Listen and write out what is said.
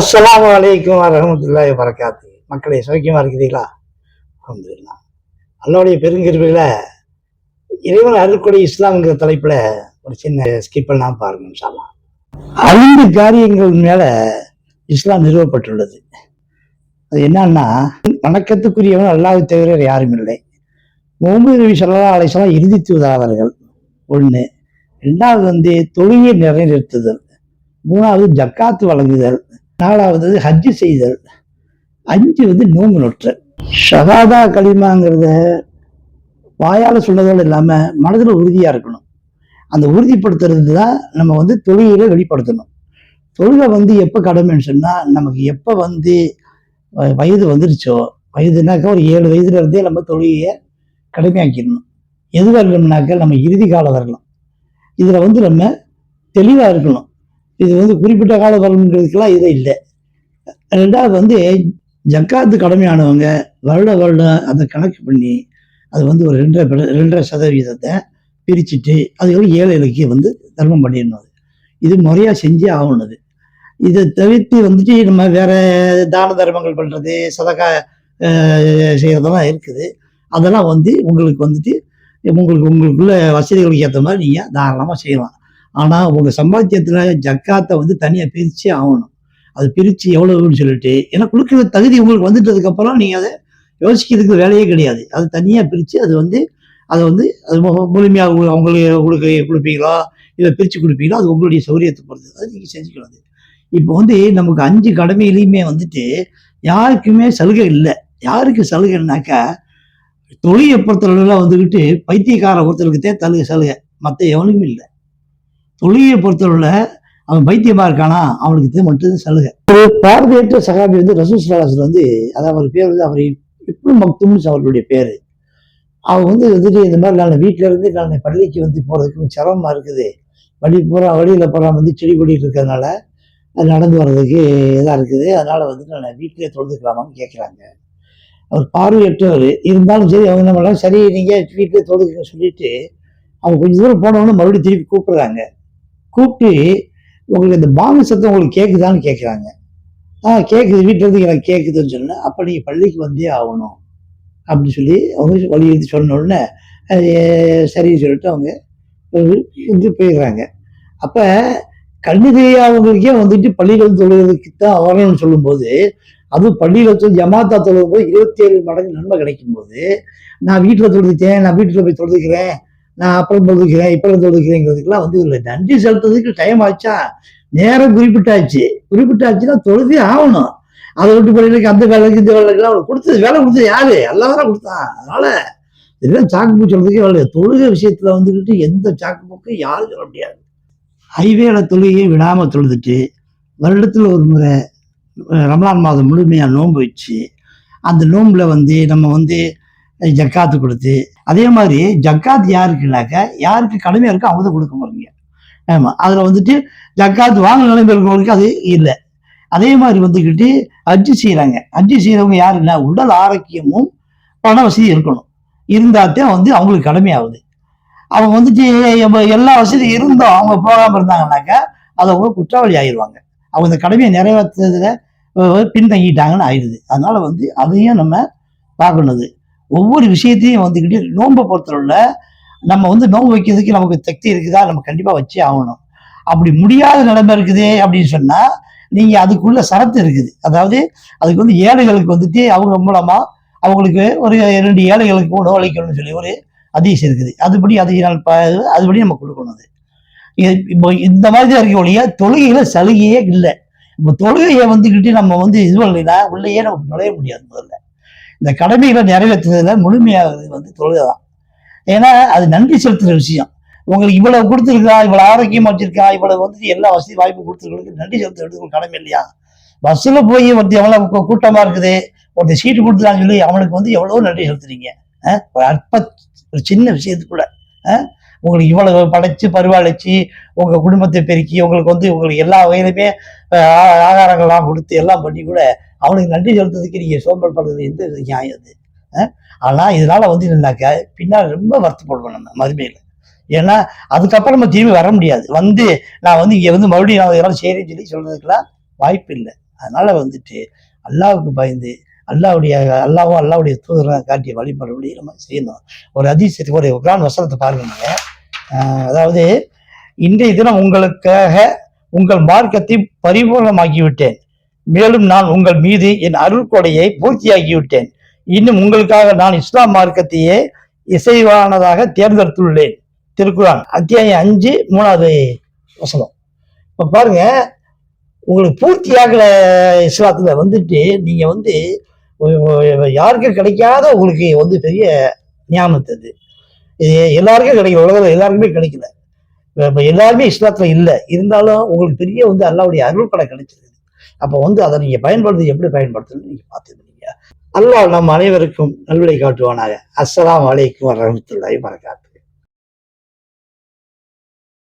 அஸ்ஸலாமு அலைக்கும் வரஹமத்துல்லாஹி வரக்காத்து மக்களை சௌக்கியமாக இருக்கிறீங்களா அல்ஹம்துலில்லாஹ் அல்லாவுடைய பெருங்கிருவில இறைவன் அருள்கொடை இஸ்லாம்ங்கிற தலைப்பில் ஒரு சின்ன ஸ்கிப் பண்ணாம பாருங்க இன்ஷா ஐந்து காரியங்கள் மேலே இஸ்லாம் நிறுவப்பட்டுள்ளது. அது என்னன்னா வணக்கத்துக்குரியவன் அல்லாஹ் தவிர வேறு யாரும் இல்லை. முகமது நபி ஸல்லல்லாஹு அலைசலாம் இறுதி தூதாளர்கள் ஒன்று ரெண்டாவது வந்து தொழுகை நிறைநிறுத்துதல் மூணாவது ஜக்காத்து வழங்குதல். நாலாவது ஹஜ்ஜு செய்தல் அஞ்சு வந்து நோம்பு நொற்றல் ஷகாதா கலிமாங்கிறத வாயால் சொன்னதோடு இல்லாமல் மனதில் உறுதியாக இருக்கணும். அந்த உறுதிப்படுத்துறது தான் நம்ம வந்து தொழுகையில வெளிப்படுத்தணும். தொழுகை வந்து எப்போ கடமைன்னு சொன்னால் நமக்கு எப்போ வந்து வ- வயது வந்துருச்சோ வயதுனாக்கா ஒரு ஏழு வயதுல இருந்தே நம்ம தொழுகையை கடமையாக்கிடணும். எது வரணும்னாக்கா நம்ம இறுதி காலம் வரலாம். இதில் வந்து நம்ம தெளிவாக இருக்கணும். இது வந்து குறிப்பிட்ட கால வரணுங்கிறதுக்கெல்லாம் இது இல்லை. ரெண்டாவது வந்து ஜக்காத்து கடமையானவங்க வருட வருடம் அதை கணக்கு பண்ணி அது வந்து ஒரு ரெண்டரை ரெண்டரை சதவீதத்தை பிரிச்சுட்டு அதுக்கப்புறம் ஏழைகளுக்கு வந்து தர்மம் பண்ணிடணும் அது. இது முறையாக செஞ்சே ஆகணும் அது இதை தவிர்த்து வந்துட்டு நம்ம வேற தான தர்மங்கள் பண்ணுறது சதக்கா செய்கிறதெல்லாம் இருக்குது. அதெல்லாம் வந்து உங்களுக்கு வந்துட்டு உங்களுக்கு உங்களுக்குள்ள வசதிகளுக்கு ஏற்ற மாதிரி நீங்கள் தாராளமாக செய்யலாம். ஆனால் உங்கள் சம்பாத்தியத்தில் ஜக்காத்தை வந்து தனியாக பிரித்து ஆகணும். அது பிரித்து எவ்வளோன்னு சொல்லிட்டு ஏன்னா கொடுக்குற தகுதி உங்களுக்கு வந்துட்டதுக்கப்புறம் நீங்கள் அதை யோசிக்கிறதுக்கு வேலையே கிடையாது. அது தனியாக பிரித்து அது வந்து அதை வந்து அது மு- முழுமையாக அவங்களுக்கு கொடுக்க கொடுப்பீங்களா? இல்லை பிரித்து கொடுப்பீங்களா? அது உங்களுடைய சௌரியத்தை பொறுத்து அது நீங்கள் செஞ்சுக்கலாம் இப்போ வந்து நமக்கு அஞ்சு கடமையிலையுமே வந்துட்டு யாருக்குமே சலுகை இல்லை. யாருக்கு சலுகைன்னாக்கா தொழிலை பொறுத்தளவுல வந்துக்கிட்டு பைத்தியக்கார ஒருத்தருக்கு தான் தலுகை சலுகை. மற்ற எவனுக்கும் இல்லை. தொழிலை பொறுத்தவரையில் அவன் பைத்தியமா இருக்கானா? அவனுக்கு இது மட்டும் சலுகை. ஒரு பார்வையற்ற சகாபி வந்து ரசூல் சலாசர் வந்து அதாவது அவர் பேர் வந்து அவர் இப்படி மக்தும்னு அவர்களுடைய பேர். அவன் வந்து வந்துட்டு இந்த மாதிரி நான் வீட்டில இருந்து நான் பள்ளிக்கு வந்து போறதுக்கு சிரமமாக சிரமமா இருக்குது. வழி போகிற வழியில போகிறான் வந்து செடி கொடிட்டு இருக்கிறதுனால அது நடந்து வர்றதுக்கு இதாக இருக்குது. அதனால வந்து நான் வீட்டிலே தொழுதுக்கலாமான்னு கேட்குறாங்க அவர் பார்வையற்றவர். இருந்தாலும் சரி அவங்க என்ன பண்ணலாம் சரி நீங்கள் வீட்டிலே தொழுதுக்க சொல்லிட்டு அவங்க கொஞ்சம் தூரம் போனவொன்னே மறுபடியும் திருப்பி கூப்பிடுறாங்க. கூப்பிட்டு உங்களுக்கு இந்த பாம்பு சத்தம் உங்களுக்கு கேட்குதான்னு கேட்குறாங்க ஆ கேட்குது வீட்டில் இருந்து எனக்கு கேட்குதுன்னு சொன்னேன். அப்போ நீங்கள் பள்ளிக்கு வந்தே ஆகணும். அப்படின்னு சொல்லி அவங்க வலியுறுத்தி சொன்ன உடனே சரின்னு சொல்லிட்டு அவங்க இது போயிடுறாங்க. அப்போ கண்ணு தெரியாதவங்களுக்கே வந்துட்டு பள்ளியில் வந்து தொழுகிறதுக்கு தான் வரணும்னு சொல்லும்போது அதுவும் பள்ளியில் வச்சு ஜமாத்தா தொழுகும் போது இருபத்தி ஏழு மடங்கு நன்மை கிடைக்கும் போது நான் வீட்டில் தொழுதுட்டேன். நான் வீட்டில் போய் தொழுதுக்கிறேன். நான் அப்புறம் தொழுதுக்கிறேன் இப்போ தொழுதுக்கிறேங்கிறதுக்கெல்லாம் வந்து இல்லை நன்றி செலுத்துறதுக்கு டைம் ஆச்சா? நேரம் குறிப்பிட்டாச்சு. குறிப்பிட்டாச்சுன்னா தொழுதே ஆகணும். அதை விட்டு பள்ளிகளுக்கு அந்த வேலைக்கு இந்த வேலைக்குலாம் அவளுக்கு கொடுத்தது வேலை கொடுத்தது யாரு? எல்லாம் கொடுத்தான் அதனால இதெல்லாம் சாக்கு பூ சொல்றதுக்கே வேலை இல்லை. தொழுகை விஷயத்துல வந்துக்கிட்டு எந்த சாக்கு போக்கும் யாரும் சொல்ல முடியாது. ஹைவேல தொழுகையை விடாம தொழுதுட்டு வருடத்துல ஒரு முறை ரமலான் மாதம் முழுமையா நோன்பு வச்சு அந்த நோம்பில் வந்து நம்ம வந்து ஜக்காத்து கொடுத்து அதே மாதிரி ஜக்காத் யாருக்குனாக்க யாருக்கு கடமையாக இருக்கோ அவங்க தான் கொடுக்க முடியும் ஆமாம் அதில் வந்துட்டு ஜக்காத் வாங்க நிலைமை இருக்கிறவங்களுக்கு அது இல்லை. அதே மாதிரி வந்துக்கிட்டு அஜி செய்கிறாங்க அஜ்ஜு செய்கிறவங்க யாருன்னா உடல் ஆரோக்கியமும் பண வசதி இருக்கணும். இருந்தால்தான் வந்து அவங்களுக்கு கடமையாகுது. அவங்க வந்துட்டு எல்லா வசதியும் இருந்தோம் அவங்க போகாமல் இருந்தாங்கன்னாக்கா அது அவங்க குற்றவாளி ஆயிடுவாங்க. அவங்க இந்த கடமையை நிறைவேற்றுறதுல பின்தங்கிட்டாங்கன்னு ஆயிடுது. அதனால வந்து அதையும் நம்ம பார்க்கணுது. ஒவ்வொரு விஷயத்தையும் வந்துக்கிட்டு நோன்பை பொறுத்தவரையில் நம்ம வந்து நோன்பு வைக்கிறதுக்கு நமக்கு சக்தி இருக்குதா? நம்ம கண்டிப்பாக வச்சே ஆகணும். அப்படி முடியாத நிலைமை இருக்குது அப்படின்னு சொன்னால் நீங்கள் அதுக்குள்ள சரத்து இருக்குது. அதாவது அதுக்கு வந்து ஏழைகளுக்கு வந்துட்டு அவங்க மூலமாக அவங்களுக்கு ஒரு ரெண்டு ஏழைகளுக்கு உணவு அளிக்கணும்னு சொல்லி ஒரு அதிசயம் இருக்குது. அதுபடி அதிக அதுபடி நம்ம கொடுக்கணும் அது. இது- இப்போ இந்த மாதிரி தான் இருக்க ஒழிய தொழுகையில் சலுகையே இல்லை. இப்போ தொழுகையை வந்துக்கிட்டு நம்ம வந்து இது பண்ணலைன்னா உள்ளேயே நம்ம நுழைய முடியாது முதல்ல. இந்த கடமைகளை நிறைவேற்றுறதுல முழுமையாகிறது வந்து தொழுகை தான் ஏன்னா அது நன்றி செலுத்துற விஷயம். உங்களுக்கு இவ்வளவு கொடுத்துருக்கா இவ்வளவு ஆரோக்கியமா வச்சிருக்கா இவ்வளவு வந்துட்டு எல்லா வசதி வாய்ப்பு கொடுத்துருக்கங்களுக்கு நன்றி செலுத்துறது கடமை இல்லையா? பஸ்ஸில் போய் ஒருத்தர் எவ்வளவு கூட்டமா இருக்குது ஒருத்தர் சீட்டு கொடுத்துட்டான்னு சொல்லி அவனுக்கு வந்து எவ்வளவோ நன்றி செலுத்துறீங்க. ஒரு அற்ப ஒரு சின்ன விஷயத்துக்குள்ள உங்களுக்கு இவ்வளவு படைச்சு பரிவாளிச்சு உங்க குடும்பத்தை பெருக்கி உங்களுக்கு வந்து உங்களுக்கு எல்லா வகையிலுமே ஆ- ஆகாரங்கள்லாம் கொடுத்து எல்லாம் பண்ணி கூட அவனுக்கு நன்றி செலுத்துறதுக்கு நீங்கள் சோம்பல் படுறது எந்த வித நியாயம் அது? இதனால் ஆனா இதனால வந்து என்னன்னாக்கா பின்னால் ரொம்ப வருத்தப்படுவோம் நம்ம மதுமையில் ஏன்னா அதுக்கப்புறம் நம்ம திரும்பி வர முடியாது. வந்து நான் வந்து இங்கே வந்து மறுபடியும் நான் இதெல்லாம் செய்கிறேன்னு சொல்லி சொல்கிறதுக்கெல்லாம் வாய்ப்பு இல்லை. அதனால் வந்துட்டு அல்லாவுக்கு பயந்து அல்லாவுடைய அல்லாவும் அல்லாவுடைய தூதரம் காட்டிய வழிபடுபடி நம்ம செய்யணும். ஒரு அதிசயத்துக்கு ஒரு குரான் வசனத்தை பாருங்க. அதாவது இன்றைய தினம் உங்களுக்காக உங்கள் மார்க்கத்தை பரிபூர்ணமாக்கிவிட்டேன். மேலும் நான் உங்கள் மீது என் அருள்கொடையை கொடையை விட்டேன் இன்னும் உங்களுக்காக நான் இஸ்லாம் மார்க்கத்தையே இசைவானதாக தேர்ந்தெடுத்துள்ளேன். திருக்குறான் அத்தியாயம் அஞ்சு மூணாவது வசனம். இப்ப பாருங்க உங்களுக்கு பூர்த்தியாகல இஸ்லாத்துல வந்துட்டு நீங்க வந்து யாருக்கும் கிடைக்காத உங்களுக்கு வந்து பெரிய ஞாபகத்து அது. இது எல்லாருக்கும் கிடைக்கல உலகத்தில் எல்லாருக்குமே கிடைக்கல. இப்போ எல்லாருமே இஸ்லாத்துல இல்லை. இருந்தாலும் உங்களுக்கு பெரிய வந்து அல்லாவுடைய அருள் படம் கிடைச்சிருக்கு. அப்போ வந்து அதை நீங்க பயன்படுத்தி எப்படி பயன்படுத்தணும்னு நீங்க பார்த்துருக்கீங்க அல்லாஹ் நம் அனைவருக்கும் நல்வழி காட்டுவானாக. அஸ்லாம் வலைக்கும் வரமத்துள்ளாய் வரகாத்து